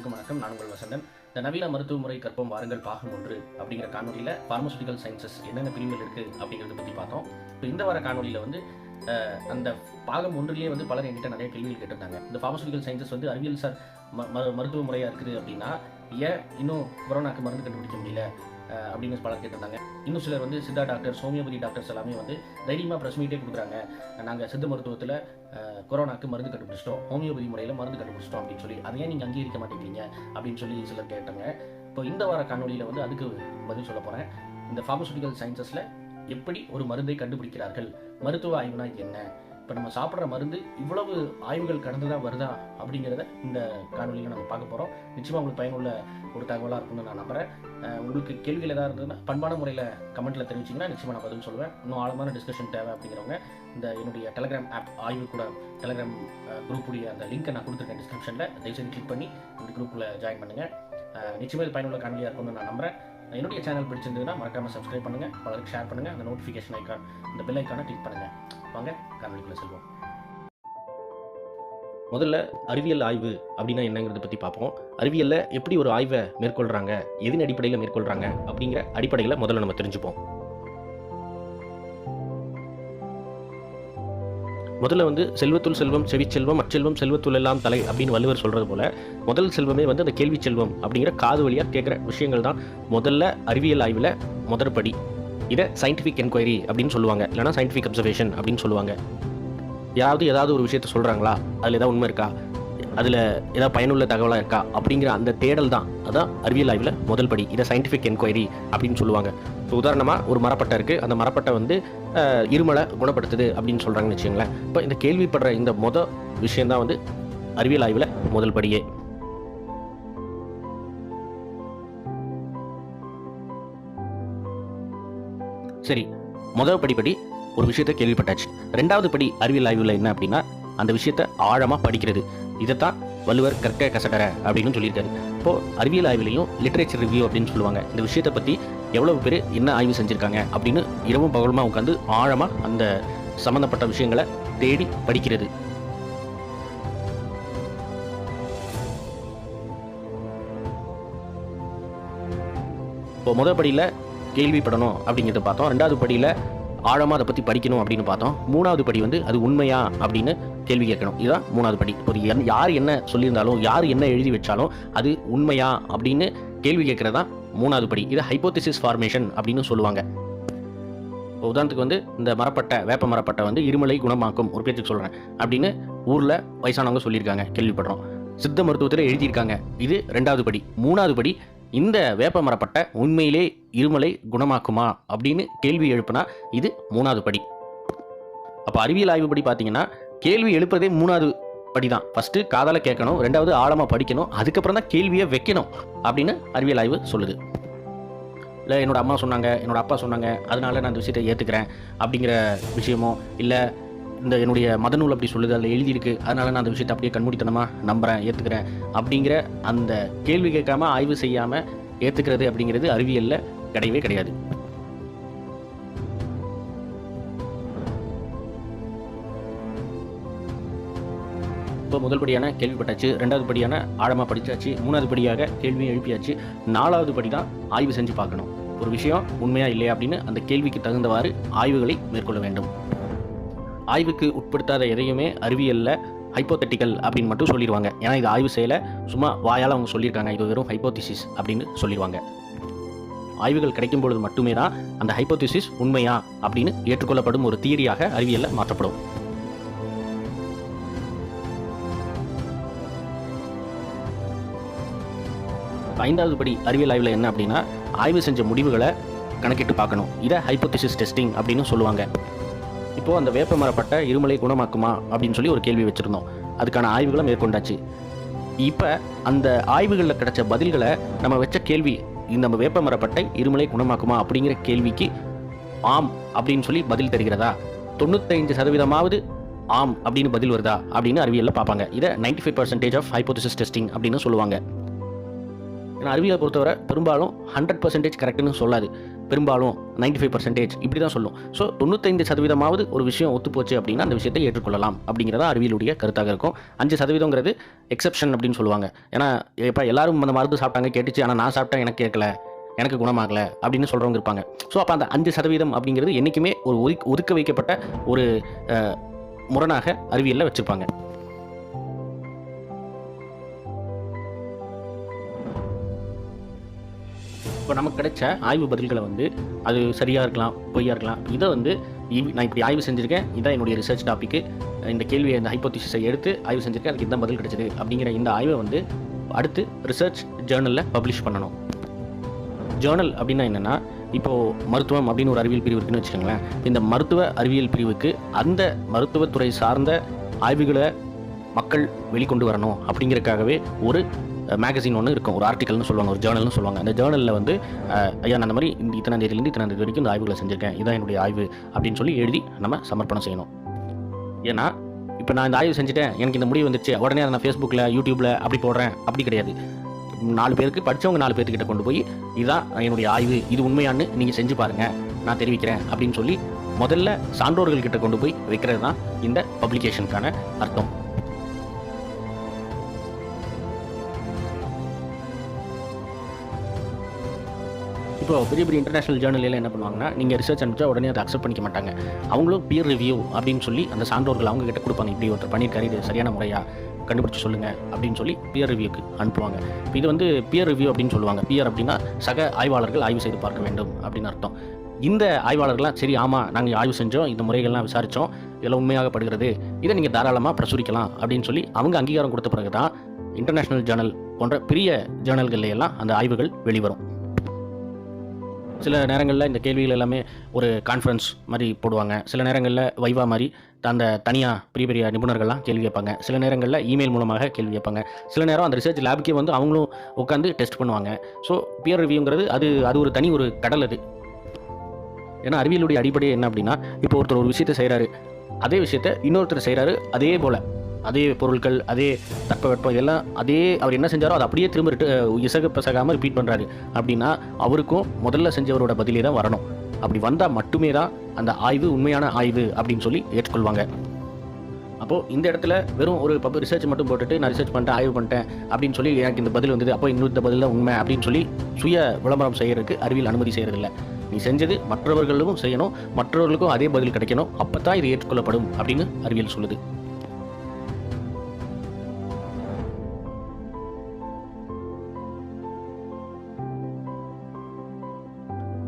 அனைவருக்கும் வணக்கம். நான் உங்கள் வசந்தன். இந்த நவீன மருத்துவ முறை கற்போம் வாருங்கள் பாகம் ஒன்று அப்படிங்கிற காணொலியில் ஃபார்மசூட்டிக்கல் சயின்சஸ் என்னென்ன பிரிவுகள் இருக்குது அப்படிங்கிறத பற்றி பார்த்தோம். இப்போ இந்த வார காணொலியில் வந்து அந்த பாகம் ஒன்றிலேயே வந்து பலர் என்கிட்ட நிறைய கேள்விகள் கேட்டிருந்தாங்க. இந்த ஃபார்மசூட்டிக்கல் சயின்சஸ் வந்து அறிவியல் சார் ம ம- மருத்துவ முறையாக இருக்குது அப்படின்னா ஏன் இன்னும் கொரோனாக்கு மருந்து கண்டுபிடிக்க முடியல? அப்படின்னு பலர் கேட்டிருந்தாங்க. இன்னும் சிலர் வந்து சித்தா டாக்டர் ஹோமியோபதி டாக்டர்ஸ் எல்லாமே வந்து தைரியமாக ப்ரெஸ் மீட்டே கொடுக்குறாங்க. நாங்கள் சித்த மருத்துவத்தில் கொரோனாக்கு மருந்து கண்டுபிடிச்சிட்டோம் ஹோமியோபதி முறையில் மருந்து கண்டுபிடிச்சிட்டோம் அப்படின்னு சொல்லி அதை ஏன் நீங்கள் அங்கீகரிக்க மாட்டேங்கிறீங்க? அப்படின்னு சொல்லி சிலர் கேட்டாங்க. இப்போ இந்த வார காணொலியில் வந்து அதுக்கு பதில் சொல்ல போகிறேன் இந்த ஃபார்மசூட்டிக்கல் சயின்சஸில் எப்படி ஒரு மருந்தை கண்டுபிடிக்கிறார்கள்? மருத்துவ ஆய்வுனா என்ன? இப்போ நம்ம சாப்பிட்ற மருந்து இவ்வளவு ஆய்வுகள் கடந்து தான் வருதா அப்படிங்கிறத இந்த காணொலியில் நம்ம பார்க்க போகிறோம் நிச்சயமாக உங்களுக்கு பயனுள்ள ஒரு தகவலாக இருக்கும்னு நான் நம்புகிறேன் உங்களுக்கு கேள்விகள் ஏதாவது இருந்ததுன்னா பண்பான முறையில் கமெண்ட்டில் தெரிவிச்சிங்கன்னா நிச்சயமாக நான் பதில் சொல்லுவேன். இன்னும் ஆழமான டிஸ்கஷன் தேவை அப்படிங்கிறவங்க இந்த என்னுடைய டெலகிராம் ஆப் ஆய்வு கூட டெலகிராம் குரூப்புடைய அந்த லிங்க்கை நான் கொடுத்துருக்கேன் டிஸ்கிரிப்ஷனில் தயவுசெய்து கிளிக் பண்ணி இந்த குரூப்பில் ஜாயின் பண்ணுங்கள் நிச்சயமாக இது பயனுள்ள காணொலியாக இருக்கும்னு நான் நம்புகிறேன் என்னுடைய சேனல் பிடிச்சிருந்ததுன்னா மறக்காமல் சப்ஸ்கிரைப் பண்ணுங்கள் பலருக்கு ஷேர் பண்ணுங்கள் அந்த நோட்டிஃபிகேஷன் ஐக்கான் இந்த பெல் ஐக்கானை கிளிக் பண்ணுங்கள் வாங்க காணொலிக்குள்ளே செல்வோம். முதல்ல அறிவியல் ஆய்வு அப்படின்னா என்னங்கிறத பற்றி பார்ப்போம். அறிவியலில் எப்படி ஒரு ஆய்வை மேற்கொள்கிறாங்க எதின் அடிப்படையில் மேற்கொள்கிறாங்க அப்படிங்கிற அடிப்படையில் முதல்ல நம்ம தெரிஞ்சுப்போம். முதல்ல வந்து செல்வத்துள் செல்வம் செவிச்செல்வம் அச்செல்வம் செல்வத்துள் எல்லாம் தலை அப்படின்னு வள்ளுவர் சொல்கிறது போல முதல் செல்வமே வந்து அந்த கேள்வி செல்வம் அப்படிங்கிற காது வழியாக கேட்குற விஷயங்கள் தான் முதல்ல அறிவியல் ஆய்வில் முதற்படி. இதை சயின்டிஃபிக் என்கொயரி அப்படின்னு சொல்லுவாங்க. இல்லைனா சயின்டிஃபிக் அப்சர்வேஷன் அப்படின்னு சொல்லுவாங்க. யாராவது ஏதாவது ஒரு விஷயத்த சொல்கிறாங்களா அதில் ஏதாவது உண்மை இருக்கா? அதில் ஏதாவது பயனுள்ள தகவலாக இருக்கா? அப்படிங்கிற அந்த தேடல் தான். அதான் அறிவியல் ஆய்வில் முதல் படி. இதை சயின்டிஃபிக் என்கொயரி அப்படின்னு சொல்லுவாங்க. இப்போ உதாரணமாக ஒரு மரப்பட்டை இருக்குது அந்த மரப்பட்டை வந்து இருமலை குணப்படுத்துது அப்படின்னு சொல்கிறாங்கன்னு வச்சுங்களேன் இப்போ இந்த கேள்விப்படுற இந்த மொத விஷயந்தான் வந்து அறிவியல் ஆய்வில் முதல் படியே. சரி முதல் படிப்படி ஒரு விஷயத்தை கேள்விப்பட்டாச்சு. ரெண்டாவது படி அறிவியல் ஆய்வில் என்ன அப்படின்னா அந்த விஷயத்தை ஆழமாக படிக்கிறது. இதைத்தான் வள்ளுவர் கற்க கசடர அப்படின்னு சொல்லியிருக்காரு. இப்போ அறிவியல் ஆய்விலையும் லிட்ரேச்சர் ரிவ்யூ அப்படின்னு சொல்லுவாங்க. இந்த விஷயத்தை பற்றி எவ்வளவு பேர் என்ன ஆய்வு செஞ்சுருக்காங்க அப்படின்னு இரவும் பகலுமா உட்காந்து ஆழமாக அந்த சம்மந்தப்பட்ட விஷயங்களை தேடி படிக்கிறது. இப்போ முதல் படியில் கேள்விப்படணும் அப்படிங்கிறத பார்த்தோம். ரெண்டாவது படியில் ஆழமாக அதை பற்றி படிக்கணும் அப்படின்னு பார்த்தோம். மூணாவது படி வந்து அது உண்மையா அப்படின்னு கேள்வி கேட்கணும். இதுதான் மூணாவது படி. ஒரு என்- யார் என்ன சொல்லியிருந்தாலும் யார் என்ன எழுதி வச்சாலும் அது உண்மையா அப்படின்னு கேள்வி கேட்குறது தான் மூணாவது படி. இது ஹைப்போதிசிஸ் ஃபார்மேஷன் அப்படின்னு சொல்லுவாங்க. இப்போ உதாரணத்துக்கு வந்து இந்த மரப்பட்டை வேப்ப மரப்பட்டை வந்து இருமலை குணமாக்கும். ஒரு பேச்சுக்கு சொல்கிறேன் அப்படின்னு ஊரில் வயசானவங்க சொல்லியிருக்காங்க. கேள்விப்படுறோம். சித்த மருத்துவத்தில் எழுதியிருக்காங்க. இது ரெண்டாவது படி. மூணாவது படி இந்த வேப்ப மரப்பட்டை உண்மையிலே இருமலை குணமாக்குமா அப்படின்னு கேள்வி எழுப்புனா இது மூணாவது படி. அப்போ அறிவியல் ஆய்வுப்படி பார்த்தீங்கன்னா கேள்வி எழுப்புறதே மூணாவது படி தான் ஃபஸ்ட்டு காதலை கேட்கணும் ரெண்டாவது ஆழமாக படிக்கணும் அதுக்கப்புறம் தான் கேள்வியை வைக்கணும் அப்படின்னு அறிவியல் ஆய்வு சொல்லுது. இல்லை என்னோட அம்மா சொன்னாங்க என்னோடய அப்பா சொன்னாங்க அதனால நான் இந்த விஷயத்தை ஏற்றுக்கிறேன் அப்படிங்கிற விஷயமோ இல்லை இந்த என்னுடைய மதநூல் அப்படி சொல்லுது அதில் எழுதியிருக்கு அதனால நான் அந்த விஷயத்தை அப்படியே கண்மூடித்தனமாக நம்புகிறேன் ஏற்றுக்கிறேன் அப்படிங்கிற அந்த கேள்வி கேட்காம ஆய்வு செய்யாமல் ஏற்றுக்கிறது அப்படிங்கிறது அறிவியலில் கிடையவே கிடையாது. இப்போ முதல் படியான கேள்விப்பட்டாச்சு ரெண்டாவது படியான ஆழமாக படித்தாச்சு மூணாவது படியாக கேள்வி எழுப்பியாச்சு நாலாவது படி தான் ஆய்வு செஞ்சு பார்க்கணும். ஒரு விஷயம் உண்மையா இல்லையா அப்படின்னு அந்த கேள்விக்கு தகுந்தவாறு ஆய்வுகளை மேற்கொள்ள வேண்டும். ஆய்வுக்கு உட்படுத்தாத எதையுமே அறிவியலில் ஹைப்போதெட்டிக்கல் அப்படின்னு மட்டும் சொல்லிடுவாங்க. ஏன்னா இது ஆய்வு செய்யலை. சும்மா வாயால் அவங்க சொல்லியிருக்காங்க. இது வெறும் ஹைப்போதிசிஸ் அப்படின்னு சொல்லிடுவாங்க. ஆய்வுகள் கிடைக்கும் பொழுது மட்டுமே தான் அந்த ஹைப்போதிசிஸ் உண்மையா அப்படின்னு ஏற்றுக்கொள்ளப்படும் ஒரு தியரியாக அறிவியலில் மாற்றப்படும். ஐந்தாவது படி அறிவியல் ஆய்வில் என்ன அப்படின்னா ஆய்வு செஞ்ச முடிவுகளை கணக்கிட்டு பார்க்கணும். இதை ஹைப்போதிசிஸ் டெஸ்டிங் அப்படின்னு சொல்லுவாங்க. இப்போது அந்த வேப்ப மரப்பட்ட இருமலை குணமாக்குமா அப்படின்னு சொல்லி ஒரு கேள்வி வச்சுருந்தோம். அதுக்கான ஆய்வுகளை மேற்கொண்டாச்சு. இப்போ அந்த ஆய்வுகளில் கிடைச்ச பதில்களை நம்ம வச்ச கேள்வி இந்த வேப்பமரப்பட்டை இருமலை குணமாக்குமா அப்படிங்கிற கேள்விக்கு ஆம் அப்படின்னு சொல்லி பதில் தருகிறதா? தொண்ணூத்தைந்து சதவீதமாவது ஆம் அப்படின்னு பதில் வருதா? அப்படின்னு அறிவியலில் பார்ப்பாங்க. இதை 95% five percentage of hypothesis testing அப்படின்னு சொல்லுவாங்க. ஏன்னா அறிவியலை பொறுத்தவரை பெரும்பாலும் ஹண்ட்ரட் பர்சன்டேஜ் கரெக்டுன்னு சொல்லாது. பெரும்பாலும் 95% ஃபைவ் பர்சன்டேஜ் இப்படி தான் சொல்லும். ஸோ தொண்ணூத்தைந்து சதவீதமாவது ஒரு விஷயம் ஒத்துப்போச்சு அப்படின்னா அந்த விஷயத்தை ஏற்றுக்கொள்ளலாம் அப்படிங்கிறதா அறிவியலுடைய கருத்தாக இருக்கும். அஞ்சு சதவீதங்கிறது எக்ஸப்ஷன் அப்படின்னு சொல்லுவாங்க. ஏன்னா இப்போ எல்லாரும் அந்த மருந்து சாப்பிட்டாங்க கேட்டுச்சு ஆனால் நான் சாப்பிட்டா எனக்கு கேட்கல எனக்கு குணமாகலை அப்படின்னு சொல்கிறவங்க இருப்பாங்க. ஸோ அப்போ அந்த அஞ்சு சதவீதம் அப்படிங்கிறது என்றைக்குமே ஒரு ஒதுக் ஒதுக்க வைக்கப்பட்ட ஒரு முரணாக அறிவியலில் வச்சுருப்பாங்க. இப்போ நமக்கு கிடைச்ச ஆய்வு பதில்களை வந்து அது சரியாக இருக்கலாம் பொய்யா இருக்கலாம். இதை வந்து நான் இப்படி ஆய்வு செஞ்சுருக்கேன். இதான் என்னுடைய ரிசர்ச் டாப்பிக்கு இந்த கேள்வியை இந்த ஹைப்போதிசிஸை எடுத்து ஆய்வு செஞ்சுருக்கேன். அதுக்கு இதான் பதில் கிடைச்சது அப்படிங்கிற இந்த ஆய்வை வந்து அடுத்து ரிசர்ச் ஜேர்னலில் பப்ளிஷ் பண்ணணும். ஜேர்னல் அப்படின்னா என்னென்னா இப்போது மருத்துவம் அப்படின்னு ஒரு அறிவியல் பிரிவு இருக்குன்னு வச்சுக்கோங்களேன். இந்த மருத்துவ அறிவியல் பிரிவுக்கு அந்த மருத்துவத்துறை சார்ந்த ஆய்வுகளை மக்கள் வெளிக்கொண்டு வரணும் அப்படிங்கிறதுக்காகவே ஒரு மேகசின் ஒன்று இருக்கும். ஒரு ஆர்டிக்கல்னு சொல்லுவாங்க ஒரு ஜேர்னல்னு சொல்லுவாங்க. அந்த ஜேர்னலில் வந்து ஐயா நான் அந்த மாதிரி இந்த இத்தனாம் தேதியிலேருந்து இத்தனாம் தேதி வரைக்கும் இந்த ஆய்வுகளை செஞ்சுருக்கேன். இதான் என்னுடைய ஆய்வு அப்படின்னு சொல்லி எழுதி நம்ம சமர்ப்பணம் செய்யணும். ஏன்னா இப்போ நான் இந்த ஆய்வு செஞ்சுட்டேன். எனக்கு இந்த முடிவு வந்துச்சு. உடனே அதை நான் ஃபேஸ்புக்கில் யூடியூப்பில் அப்படி போடுறேன். அப்படி கிடையாது. நாலு பேருக்கு படித்தவங்க நாலு பேர்த்துக்கிட்ட கொண்டு போய் இதுதான் என்னுடைய ஆய்வு. இது உண்மையானு நீங்கள் செஞ்சு பாருங்கள் நான் தெரிவிக்கிறேன். அப்படின்னு சொல்லி முதல்ல சான்றோர்கள்கிட்ட கொண்டு போய் வைக்கிறது தான் இந்த பப்ளிகேஷனுக்கான அர்த்தம். இப்போ பெரிய பெரிய இன்டர்நேஷனல் ஜேர்னலில் என்ன பண்ணுவாங்கன்னா நீங்கள் ரிசர்ச் அனுப்பிச்சா உடனே அதை அக்செப்ட் பண்ணிக்க மாட்டாங்க. அவங்களும் பியர் ரிவ்யூ அப்படின்னு சொல்லி அந்த சான்றோர்கள் அவங்க கிட்ட கொடுப்பாங்க. இப்படி ஒருத்தர் பண்ணியிருக்காரு இது சரியான முறையா கண்டுபிடிச்சு சொல்லுங்க அப்படின்னு சொல்லி பியர் ரிவ்யூக்கு அனுப்புவாங்க. இது வந்து பியர் ரிவ்யூ அப்படின்னு சொல்லுவாங்க. பியர் அப்படின்னா சக ஆய்வாளர்கள் ஆய்வு செய்து பார்க்க வேண்டும் அப்படின்னு அர்த்தம். இந்த ஆய்வாளர்கள்லாம் சரி ஆமாம் நாங்கள் ஆய்வு செஞ்சோம் இந்த முறைகள்லாம் விசாரித்தோம் இதெல்லாம் உண்மையாகப்படுகிறது இதை நீங்கள் தாராளமாக பிரசுரிக்கலாம் அப்படின்னு சொல்லி அவங்க அங்கீகாரம் கொடுத்த பிறகு தான் இன்டர்நேஷ்னல் ஜேர்னல் போன்ற பெரிய ஜேர்னல்கள்ல எல்லாம் அந்த ஆய்வுகள் வெளிவரும். சில நேரங்களில் இந்த கேள்விகள் எல்லாமே ஒரு கான்ஃபரன்ஸ் மாதிரி போடுவாங்க. சில நேரங்களில் வைவா மாதிரி அந்த தனியாக பெரிய பெரிய நிபுணர்கள்லாம் கேள்வி கேட்பாங்க. சில நேரங்களில் இமெயில் மூலமாக கேள்வி கேட்பாங்க. சில நேரம் அந்த ரிசர்ச் லேபுக்கே வந்து அவங்களும் உட்காந்து டெஸ்ட் பண்ணுவாங்க. ஸோ பியர் ரிவ்யூங்கிறது அது அது ஒரு தனி ஒரு கடல் அது. ஏன்னா அறிவியலுடைய அடிப்படை என்ன அப்படின்னா இப்போ ஒருத்தர் ஒரு விஷயத்தை செய்கிறாரு அதே விஷயத்தை இன்னொருத்தர் செய்கிறாரு அதே போல். அதே பொருட்கள் அதே தட்பவெப்பம் இதெல்லாம் அதே அவர் என்ன செஞ்சாரோ அதை அப்படியே திரும்ப ரிட்டு இசக பிசகாமல் ரிப்பீட் பண்ணுறாரு அப்படின்னா அவருக்கும் முதல்ல செஞ்சவரோட பதிலே தான் வரணும். அப்படி வந்தால் மட்டுமே தான் அந்த ஆய்வு உண்மையான ஆய்வு அப்படின்னு சொல்லி ஏற்றுக்கொள்வாங்க. அப்போது இந்த இடத்துல வெறும் ஒரு பப் ரிசர்ச் மட்டும் போட்டுட்டு நான் ரிசர்ச் பண்ணிட்டேன் ஆய்வு பண்ணிட்டேன் அப்படின்னு சொல்லி எனக்கு இந்த பதில் வந்தது. அப்போ இன்னொரு பதில் தான் உண்மை அப்படின்னு சொல்லி சுய விளம்பரம் செய்கிறதுக்கு அறிவியல் அனுமதி செய்கிறதில்ல நீ செஞ்சது மற்றவர்களுக்கும் செய்யணும் மற்றவர்களுக்கும் அதே பதில் கிடைக்கணும். அப்போ தான் இது ஏற்றுக்கொள்ளப்படும் அப்படின்னு அறிவியல் சொல்லுது.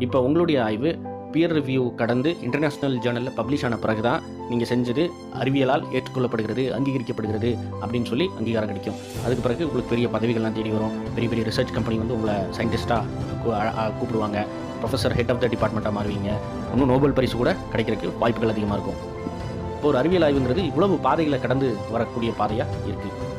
இப்போ உங்களுடைய ஆய்வு பியர் ரிவ்யூ கடந்து இன்டர்நேஷ்னல் ஜேர்னலில் பப்ளிஷ் ஆன பிறகு தான் நீங்கள் செஞ்சது அறிவியலால் ஏற்றுக்கொள்ளப்படுகிறது அங்கீகரிக்கப்படுகிறது அப்படின்னு சொல்லி அங்கீகாரம் கிடைக்கும். அதுக்கு பிறகு உங்களுக்கு பெரிய பதவிகள்லாம் தேடி வரும். பெரிய பெரிய ரிசர்ச் கம்பெனி வந்து உங்களை சயின்டிஸ்ட்டாக கூப்பிடுவாங்க. ப்ரொஃபஸர் ஹெட் ஆஃப் த டிபார்ட்மெண்ட்டாக மாறுவீங்க. இன்னும் நோபல் பரிசு கூட கிடைக்கிறதுக்கு வாய்ப்புகள் அதிகமாக இருக்கும். இப்போ ஒரு அறிவியல் ஆய்வுங்கிறது இவ்வளவு பாதைகளை கடந்து வரக்கூடிய பாதையாக இருக்குது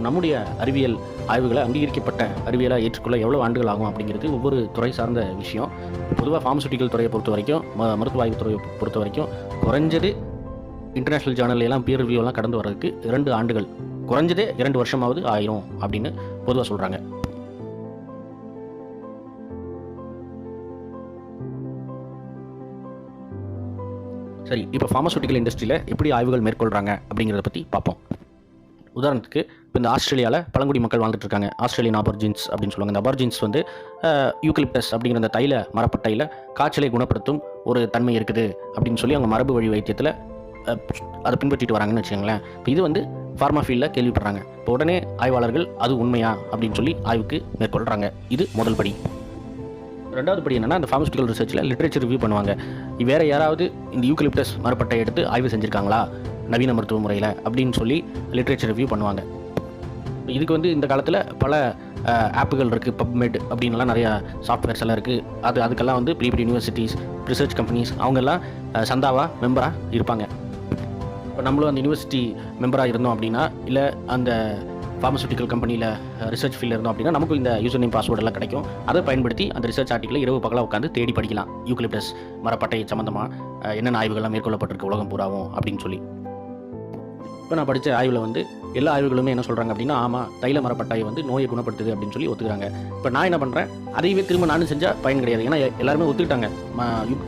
நம்முடைய அறிவியல் ஆய்வுகளை அங்கீகரிக்கப்பட்ட அறிவியலாக ஏற்றுக்கொள்ள எவ்வளோ ஆண்டுகள் ஆகும் அப்படிங்கிறது ஒவ்வொரு துறை சார்ந்த விஷயம். பொதுவாக ஃபார்மசூட்டிக்கல் துறையை பொறுத்த வரைக்கும் ம- மருத்துவ ஆய்வு துறையை பொறுத்த வரைக்கும் குறைஞ்சது இன்டர்நேஷ்னல் ஜேர்னல் எல்லாம் பியர் ரிவ்யூலாம் கடந்து வர்றதுக்கு இரண்டு ஆண்டுகள். குறைஞ்சதே இரண்டு வருஷமாவது ஆயிரும் அப்படின்னு பொதுவாக சொல்கிறாங்க சரி இப்போ ஃபார்மசூட்டிக்கல் இண்டஸ்ட்ரியில் எப்படி ஆய்வுகள் மேற்கொள்கிறாங்க அப்படிங்கிறத பற்றி பார்ப்போம். உதாரணத்துக்கு இப்போ இந்த ஆஸ்திரேலியாவில் பழங்குடி மக்கள் வாழ்ந்துட்டு இருக்காங்க ஆஸ்திரேலியன் அபர்ஜின்ஸ் அப்படின்னு சொல்லுவாங்க. இந்த அபர்ஜின்ஸ் வந்து யூக்கலிப்டஸ் அப்படிங்கிற அந்த தைல மரப்பட்டையில் காய்ச்சலை குணப்படுத்தும் ஒரு தன்மை இருக்குது அப்படின்னு சொல்லி அவங்க மரபு வழி வைத்தியத்தில் அதை பின்பற்றிட்டு வராங்கன்னு வச்சுக்கோங்களேன். இப்போ இது வந்து ஃபார்மா ஃபீல்டில் கேள்விப்படுறாங்க. இப்போ உடனே ஆய்வாளர்கள் அது உண்மையா? அப்படின்னு சொல்லி ஆய்வுக்கு மேற்கொள்கிறாங்க இது முதல் படி. ரெண்டாவது படி என்னென்னா அந்த ஃபார்மஸ்டிக்கல் ரிசர்ச்சில் லிட்ரேச்சர் ரிவ்யூ பண்ணுவாங்க. வேறு யாராவது இந்த யூக்கலிப்டஸ் மரப்பட்டை எடுத்து ஆய்வு செஞ்சுருக்காங்களா? நவீன மருத்துவ முறையில் அப்படின்னு சொல்லி லிட்ரேச்சர் ரிவ்யூ பண்ணுவாங்க. இதுக்கு வந்து இந்த காலத்தில் பல ஆப்புகள் இருக்குது பப்மெட் அப்படின்லாம் நிறையா சாஃப்ட்வேர்ஸ் எல்லாம் இருக்குது அது அதுக்கெல்லாம் வந்து பெரிய பெரிய யூனிவர்சிட்டிஸ் ரிசர்ச் கம்பெனிஸ் அவங்கெல்லாம் சந்தாவாக சந்தாவா மெம்பராக இருப்பாங்க. இப்போ நம்மளும் அந்த யூனிவர்சிட்டி மெம்பராக இருந்தோம் அப்படின்னா இல்லை அந்த ஃபார்மசூட்டிக்கல் கம்பெனியில் ரிசர்ச் ஃபீல்டில் இருந்தோம் அப்படின்னா நமக்கு இந்த யூசர் நேம் பாஸ்வேர்டெல்லாம் கிடைக்கும். அதை பயன்படுத்தி அந்த ரிசர்ச் ஆர்டிக்கலை இரவு பகலாக உட்காந்து தேடி படிக்கலாம். யூக்லிப்டஸ் மரப்பட்டை சம்மந்தமாக என்னென்ன ஆய்வுகள்லாம் மேற்கொள்ளப்பட்டிருக்கு உலகம் பூராவும் அப்படின்னு சொல்லி. இப்போ நான் படித்த ஆய்வில் வந்து எல்லா ஆய்வுகளுமே என்ன சொல்கிறாங்க அப்படின்னா ஆமாம் தைல மரப்பட்டாய் வந்து நோயை குணப்படுத்துது அப்படின்னு சொல்லி ஒத்துக்கிறாங்க. இப்போ நான் என்ன பண்ணுறேன் அதையவே திரும்ப நானும் செஞ்சால் பயன் கிடையாது. ஏன்னா எல்லாருமே ஒத்துக்கிட்டாங்க.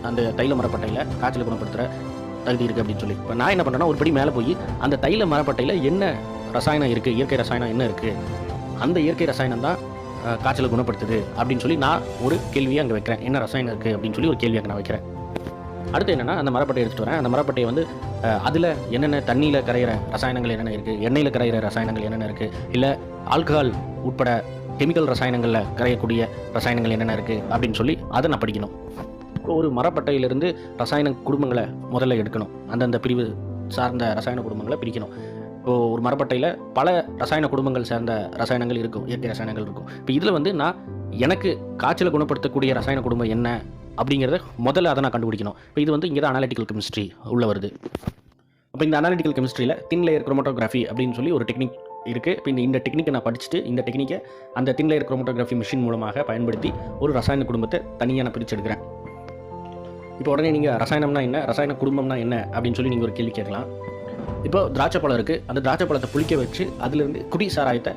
அந்த தைல மரப்பட்டையில் காய்ச்சலை குணப்படுத்துகிற தகுதி இருக்குது அப்படின்னு சொல்லி. இப்போ நான் என்ன பண்ணுறேன்னா ஒரு படி மேலே போய் அந்த தைல மரப்பட்டையில் என்ன ரசாயனம் இருக்குது இயற்கை ரசாயனம் என்ன இருக்குது அந்த இயற்கை ரசாயனம் தான் காய்ச்சலை குணப்படுத்துது அப்படின்னு சொல்லி நான் ஒரு கேள்வியை அங்கே வைக்கிறேன். என்ன ரசாயனம் இருக்குது அப்படின்னு சொல்லி ஒரு கேள்வி அங்கே நான் வைக்கிறேன். அடுத்து என்னென்னா அந்த மரப்பட்டையை எடுத்துகிட்டு வரேன். அந்த மரப்பட்டையை வந்து அதில் என்னென்ன தண்ணியில் கரையிற ரசாயனங்கள் என்னென்ன இருக்குது எண்ணெயில் கரையிற ரசாயனங்கள் என்னென்ன இருக்குது இல்லை ஆல்கஹால் உட்பட கெமிக்கல் ரசாயனங்களில் கரையக்கூடிய ரசாயனங்கள் என்னென்ன இருக்குது அப்படின்னு சொல்லி அதை நான் படிக்கணும். ஒரு மரப்பட்டையிலிருந்து ரசாயன குடும்பங்களை முதல்ல எடுக்கணும். அந்தந்த பிரிவு சார்ந்த ரசாயன குடும்பங்களை பிரிக்கணும். இப்போ ஒரு மரப்பட்டையில் பல ரசாயன குடும்பங்கள் சார்ந்த ரசாயனங்கள் இருக்கும் இயற்கை ரசாயனங்கள் இருக்கும். இப்போ இதில் வந்து நான் எனக்கு காய்ச்சலை குணப்படுத்தக்கூடிய ரசாயன குடும்பம் என்ன அப்படிங்கிறத முதல்ல அதை நான் கண்டுபிடிக்கணும். இப்போ இது வந்து இங்கே தான் அனாலிட்டிக்கல் கெமிஸ்ட்ரி உள்ளே வருது. அப்போ இந்த அனாலிட்டிக்கல் கெமிஸ்ட்ரியில் தின் லேயர் குரோமோட்டோகிராஃபி அப்படின்னு சொல்லி ஒரு டெக்னிக் இருக்குது இப்போ இந்த இந்த டெக்னிக்கை நான் படிச்சுட்டு இந்த டெக்னிக்கை அந்த தின் லேயர் குரோமோட்டோகிராஃபி மிஷின் மூலமாக பயன்படுத்தி ஒரு ரசாயன குடும்பத்தை தனியாக நான் பிரிச்செடுக்கிறேன். எடுக்கிறேன் இப்போ உடனே நீங்கள் ரசாயனம்னா என்ன? ரசாயன குடும்பம்னா என்ன? அப்படின்னு சொல்லி நீங்கள் ஒரு கேள்வி கேட்கலாம். இப்போ திராட்சை பழம் இருக்குது அந்த திராட்சை பழத்தை புளிக்க வச்சு அதிலிருந்து குடி சாராயத்தை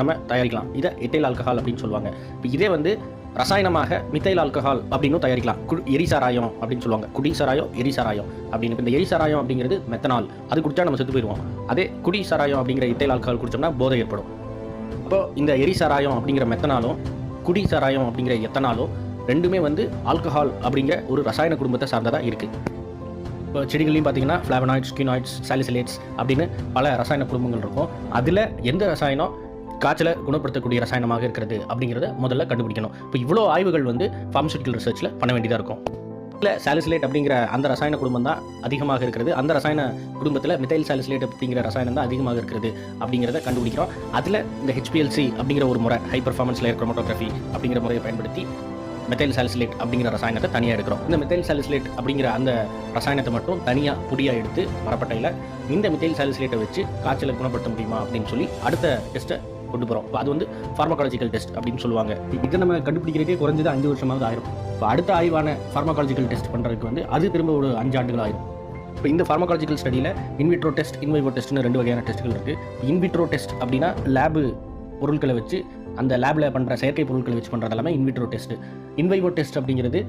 நம்ம தயாரிக்கலாம். இதை எத்தைல் ஆல்கஹால் அப்படின்னு சொல்லுவாங்க. இப்போ இதே வந்து ரசாயனமாக மித்தைல் ஆல்கஹால் அப்படின்னும் தயாரிக்கலாம். கு எரிசாராயம் அப்படின்னு சொல்லுவாங்க. குடி சாராயம் எரிசாராயம் அப்படின்னு. இப்ப இந்த எரிசாராயம் அப்படிங்கிறது மெத்தனால். அது குடிச்சா நம்ம செத்து போயிடுவோம். அதே குடி சாராயம் அப்படிங்கிற இத்தைல் ஆல்கஹால் குடிச்சோம்னா போதை ஏற்படும். அப்போ இந்த எரிசாராயம் அப்படிங்கிற மெத்தனாலும் குடி சாராயம் அப்படிங்கிற எத்தனாலும் ரெண்டுமே வந்து ஆல்கஹால் அப்படிங்கிற ஒரு ரசாயன குடும்பத்தை சார்ந்ததாக இருக்குது இப்போ செடிகள்லையும் பார்த்தீங்கன்னா ஃப்ளாவனாய்ட்ஸ் கியூனாய்ட்ஸ் சாலிசிலேட்ஸ் அப்படின்னு பல ரசாயன குடும்பங்கள் இருக்கும். அதில் எந்த ரசாயனம் காய்ச்சலை குணப்படுத்தக்கூடிய ரசாயனமாக இருக்கிறது அப்படிங்கிறத முதல்ல கண்டுபிடிக்கணும். இப்போ இவ்வளோ ஆய்வுகள் வந்து ஃபார்மசூட்டிக்கல் ரிசர்ச்சில் பண்ண வேண்டியதாக இருக்கும். இல்லை சாலிசிலேட் அப்படிங்கிற அந்த ரசாயன குடும்பம் தான் அதிகமாக இருக்கிறது. அந்த ரசாயன குடும்பத்தில் மித்தைல் சாலிசிலேட் அப்படிங்கிற ரசாயனம் தான் அதிகமாக இருக்கிறது அப்படிங்கிறத கண்டுபிடிக்கிறோம். அதில் இந்த ஹெச்பிஎல்சி அப்படிங்கிற ஒரு முறை ஹை பர்ஃபார்மன்ஸ் லேயர் அப்படிங்கிற முறையை பயன்படுத்தி மெத்தைல் சாலிசிலேட் அப்படிங்கிற ரசாயனத்தை தனியாக எடுக்கிறோம். இந்த மெத்தைல் சாலிசிலேட் அப்படிங்கிற அந்த ரசாயனத்தை மட்டும் தனியாக பொடியாக எடுத்து மரப்பட்டையில் இந்த மெத்தைல் சாலிசிலேட்டை வச்சு காய்ச்சலை குணப்படுத்த முடியுமா அப்படின்னு சொல்லி அடுத்த டெஸ்ட்டை கொண்டு போகிறோம் இப்போ அது வந்து ஃபார்மகாலஜிக்கல் டெஸ்ட் அப்படின்னு சொல்லுவாங்க. இதை நம்ம கண்டுபிடிக்கிறதே குறைஞ்சது அஞ்சு வருஷமாவது ஆயிரும். இப்போ அடுத்த ஆய்வான ஃபார்மகாலஜிக்கல் டெஸ்ட் பண்ணுறதுக்கு வந்து அது திரும்ப ஒரு அஞ்சு ஆண்டுகள் ஆயிரும். இப்போ இந்த pharmacological ஸ்டடியில் in vitro test in vivo டெஸ்ட்னு ரெண்டு வகையான டெஸ்ட்டுகள் இருக்குது இன்விட்ரோ டெஸ்ட் அப்படின்னா லேபு பொருட்களை வச்சு அந்த லேபில் பண்ணுற செயற்கை பொருட்களை வச்சு பண்ணுறது எல்லாமே இன்விட்ரோ டெஸ்ட் இன்வைவோ டெஸ்ட் அப்படிங்கிறது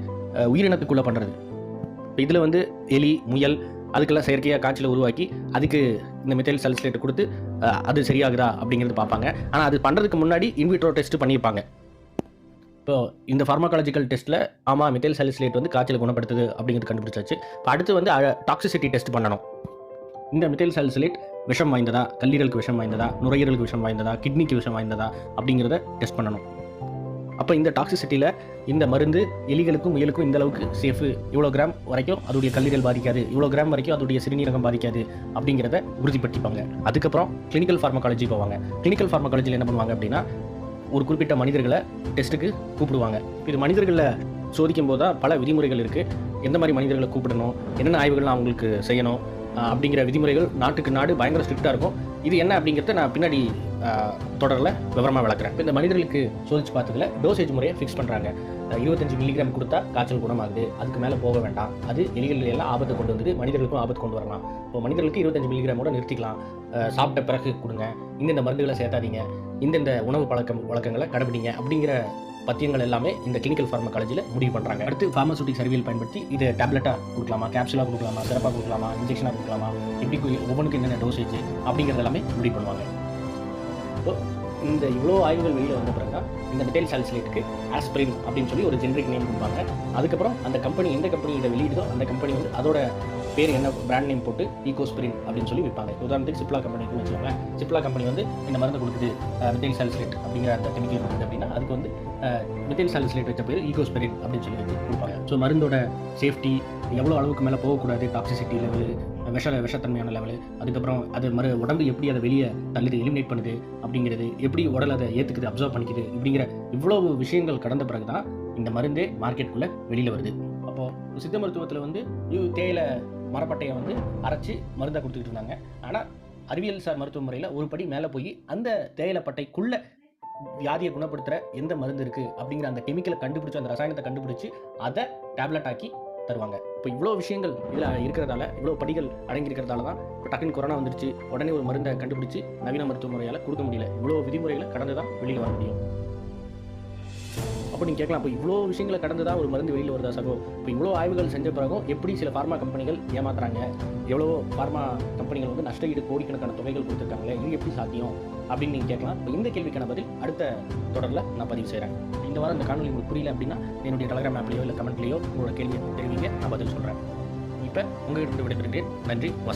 உயிரினத்துக்குள்ளே பண்ணுறது இப்போ இதில் வந்து எலி முயல் அதுக்கெல்லாம் செயற்கையாக காய்ச்சலை உருவாக்கி அதுக்கு இந்த மெத்தைல் சல்சிலேட் கொடுத்து அது சரியாகுதா அப்படிங்கிறது பார்ப்பாங்க. ஆனால் அது பண்ணுறதுக்கு முன்னாடி இன்விட்ரோ டெஸ்ட் பண்ணியிருப்பாங்க. இப்போ இந்த ஃபார்மாகாலஜிக்கல் டெஸ்ட்டில் ஆமாம் மெத்தைல் சல்சிலேட் வந்து காய்ச்சலை குணப்படுத்துது அப்படிங்கிறது கண்டுபிடிச்சாச்சு. இப்போ அடுத்து வந்து டாக்ஸிசிட்டி டெஸ்ட் பண்ணணும். இந்த மெத்தைல் சல்சிலேட் விஷம் வாய்ந்ததா? கல்லீரலுக்கு விஷம் வாய்ந்ததா? நுரையீரலுக்கு விஷம் வாய்ந்ததா? கிட்னிக்கு விஷம் வாய்ந்ததா? அப்படிங்கிறத டெஸ்ட் பண்ணணும். அப்போ இந்த டாக்ஸிசிட்டியில் இந்த மருந்து எலிகளுக்கும் முயலுக்கும் இந்த அளவுக்கு சேஃபு இவ்வளோ கிராம் வரைக்கும் அதோடைய கல்லீரல் பாதிக்காது. இவ்வளோ கிராம் வரைக்கும் அதோடைய சிறுநீரகம் பாதிக்காது அப்படிங்கிறத உறுதிப்படுத்திப்பாங்க. அதுக்கப்புறம் கிளினிக்கல் ஃபார்மகாலஜி போவாங்க. கிளினிக்கல் ஃபார்மகாலஜியில் என்ன பண்ணுவாங்க அப்படின்னா ஒரு குறிப்பிட்ட மனிதர்களை டெஸ்ட்டுக்கு கூப்பிடுவாங்க. இது மனிதர்களில் சோதிக்கும் போது தான் பல விதிமுறைகள் இருக்குது எந்த மாதிரி மனிதர்களை கூப்பிடணும்? என்னென்ன ஆய்வுகள்லாம் அவங்களுக்கு செய்யணும்? அப்படிங்கிற விதிமுறைகள் நாட்டுக்கு நாடு பயங்கர ஸ்ட்ரிக்டாக இருக்கும். இது என்ன அப்படிங்கிறத நான் பின்னாடி தொடரில் விவரமாக விளக்குறேன். இந்த மனிதர்களுக்கு சோதிச்சு பார்த்ததுல டோசேஜ் முறையை ஃபிக்ஸ் பண்ணுறாங்க இருபத்தஞ்சு மில்லிகிராம் கொடுத்தா காய்ச்சல் குணமாகுது அதுக்கு மேலே போக வேண்டாம். அது எலிகள் எல்லாம் ஆபத்தை கொண்டு வந்துட்டு மனிதர்களுக்கும் ஆபத்து கொண்டு வரலாம். இப்போ மனிதர்களுக்கு இருபத்தஞ்சு மில்லிகிராமோட நிறுத்திக்கலாம். சாப்பிட்ட பிறகு கொடுங்க. இந்தந்த மருந்துகளை சேர்த்தாதீங்க. இந்தந்த உணவு பழக்கம் வழக்கங்களை கடைபிடிங்க அப்படிங்கிற பத்தியங்கள் எல்லாமே இந்த கிளினிக்கல் ஃபார்மகாலஜியில் முடிவு பண்ணுறாங்க அடுத்து ஃபார்மசூட்டிக் அறிவியல் பயன்படுத்தி இதை டேப்லெட்டாக கொடுக்கலாமா கேப்சுலாக கொடுக்கலாமா சிறப்பாக கொடுக்கலாமா இன்ஜெக்ஷனாக கொடுக்கலாமா எப்படி ஒவ்வொன்றுக்கு என்னென்ன டோசேஜ் அப்படிங்கிறது எல்லாமே முடிவு பண்ணுவாங்க. இப்போ இந்த இவ்வளோ ஆய்வுகள் வெளியில் வந்த பிறகு தான் இந்த மெட்டைல் சாலிசிலேட்டுக்கு ஆஸ்பிரின் அப்படின்னு சொல்லி ஒரு ஜென்ரிக் நேம் கொடுப்பாங்க. அதுக்கப்புறம் அந்த கம்பெனி எந்த கம்பெனி இதை வெளியிடுதோ அந்த கம்பெனி வந்து அதோட பேர் என்ன பிராண்ட் நேம் போட்டு ஈகோஸ்பிரின் அப்படின்னு சொல்லி விற்பாங்க. உதாரணத்துக்கு சிப்லா கம்பெனி வச்சுக்கோங்க சிப்லா கம்பெனி வந்து இந்த மருந்து கொடுக்குது மெத்தில் சாலிசிலேட் அப்படிங்கிற அந்த கெமிக்கல் கொடுக்குது அப்படின்னா அதுக்கு வந்து மெத்தில் சாலிசிலேட் வச்ச பேர் ஈகோஸ்பிரின் அப்படின்னு சொல்லி கொடுப்பாங்க. ஸோ மருந்தோட சேஃப்டி எவ்வளோ அளவுக்கு மேலே போகக்கூடாது டாக்ஸிசிட்டி லெவலு விஷ விஷத்தன்மையான லெவலு அதுக்கப்புறம் அது மறு உடம்பு எப்படி அதை வெளியே தள்ளுது எலிமினேட் பண்ணுது அப்படிங்கிறது எப்படி உடல் அதை ஏற்றுக்குது அப்சர்வ் பண்ணிக்குது இப்படிங்கிற இவ்வளவு விஷயங்கள் கடந்த பிறகு தான் இந்த மருந்தே மார்க்கெட்டுக்குள்ளே வெளியில் வருது. அப்போது சித்த மருத்துவத்தில் வந்து யூ தேயிலை மரப்பட்டையை வந்து அரைச்சி மருந்தாக கொடுத்துக்கிட்டு இருந்தாங்க. ஆனால் அறிவியல் சார் மருத்துவ முறையில் ஒரு படி மேலே போய் அந்த தேயிலைப்பட்டைக்குள்ளே வியாதியை குணப்படுத்துகிற எந்த மருந்து இருக்குது அப்படிங்கிற அந்த கெமிக்கலை கண்டுபிடிச்சி அந்த ரசாயனத்தை கண்டுபிடிச்சி அதை டேப்லெட் ஆக்கி தருவாங்க. இப்போ இவ்வளோ விஷயங்கள் இதில் இருக்கிறதால இவ்வளோ படிகள் அடங்கியிருக்கிறதால தான் இப்போ டக்குன்னு கொரோனா வந்துருச்சு உடனே ஒரு மருந்தை கண்டுபிடிச்சி நவீன மருத்துவ முறையால் கொடுக்க முடியல. இவ்வளோ விதிமுறைகளை கடந்து தான் வெளியில் வர முடியும். அப்போ நீங்கள் கேட்கலாம். இப்போ இவ்வளோ விஷயங்களை கடந்து தான் ஒரு மருந்து வெளியில் வருதா சகோ? இப்போ இவ்வளோ ஆய்வுகள் செஞ்ச பிறகும் எப்படி சில ஃபார்மா கம்பெனிகள் ஏமாத்துறாங்க? எவ்வளோ ஃபார்மா கம்பெனிகள் வந்து நஷ்ட ஈடு கோடிக்கணக்கான தொகைகள் கொடுத்துருக்காங்களே? இது எப்படி சாத்தியம்? அப்படின்னு நீங்கள் கேட்கலாம். இப்போ இந்த கேள்விக்கான பதில் அடுத்த தொடரில் நான் பதிவு செய்கிறேன் இந்த வாரம் இந்த காணொலி உங்களுக்கு புரியல அப்படின்னா என்னுடைய டெலகிராம் ஆப்லேயோ இல்லை கமெண்ட்லேயோ உங்களோட கேள்வியை தெரிவிங்க. நான் பதில் சொல்கிறேன் இப்போ உங்ககிட்ட விடைபெறுகிறேன். நன்றி. வசனம்